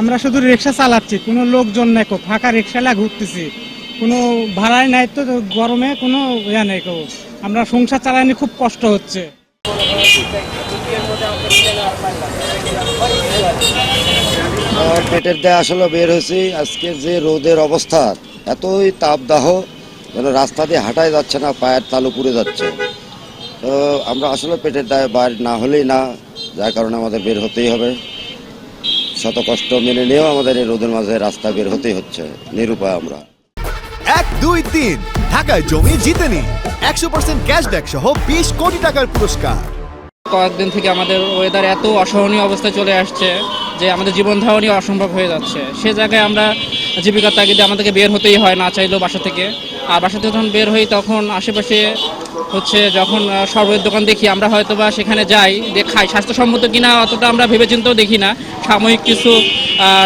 আমরা শুধু রিক্সা চালাচ্ছি, কোনো লোকজন নাই কো, ফাঁকা রিক্সা রিক্সালা ঘুরতেছি। কোনো ভাড়াই নাই তো গরমে, কোনো ইয়া নেই কো। আমরা সংসার চালানি খুব কষ্ট হচ্ছে। পেটের দেয়া আসলে বের হয়েছি। আজকে যে রোদের অবস্থা, এতই তাপদাহ, যেন রাস্তা দিয়ে হাঁটাই যাচ্ছে না, পায়ের তালু পুড়ে যাচ্ছে। তো আমরা আসলে পেটের দায়ে বাইর না হলেই না, যার কারণে আমাদের বের হতেই হবে। শত কষ্ট মেনে নিয়েও আমাদের এই রোদের মাঝে রাস্তা বের হতেই হচ্ছে। নিরুপায় আমরা। এক, দুই, তিন। ঢাকায় জমি জিতে নি। একশো পার্সেন্ট ক্যাশব্যাক সহ বিশ কোটি টাকার পুরস্কার। কয়েকদিন থেকে আমাদের ওয়েদার এত অসহনীয় অবস্থায় চলে আসছে যে আমাদের জীবন ধারণই অসম্ভব হয়ে যাচ্ছে। সে জায়গায় আমরা জীবিকার তাগিদে আমাদেরকে বের হতেই হয় না চাইলেও বাসা থেকে। আর বাসা থেকে যখন বের হই তখন আশেপাশে হচ্ছে যখন আহ, সর্বয়ের দোকান দেখি আমরা হয়তো বা সেখানে যাই দিয়ে খাই। স্বাস্থ্যসম্মত কিনা অতটা আমরা ভেবেচিন্তেও দেখি না। সাময়িক কিছু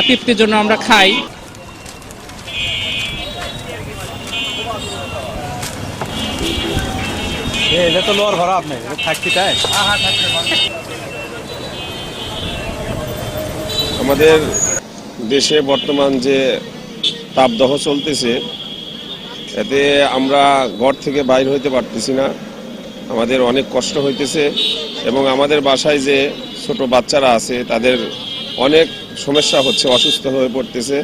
তৃপ্তির জন্য আমরা খাই। এটা তো লোয়ার ভাড়া আপনি থাকতে তাই আমাদের দেশে বর্তমান যে তাপদহ চলতেছে, এতে আমরা ঘর থেকে বাইর হইতে পারতেছি না। আমাদের অনেক কষ্ট হইতেছে এবং আমাদের বাসায় যে ছোট বাচ্চারা আছে, তাদের অনেক সমস্যা হচ্ছে, অসুস্থ হয়ে পড়তেছে।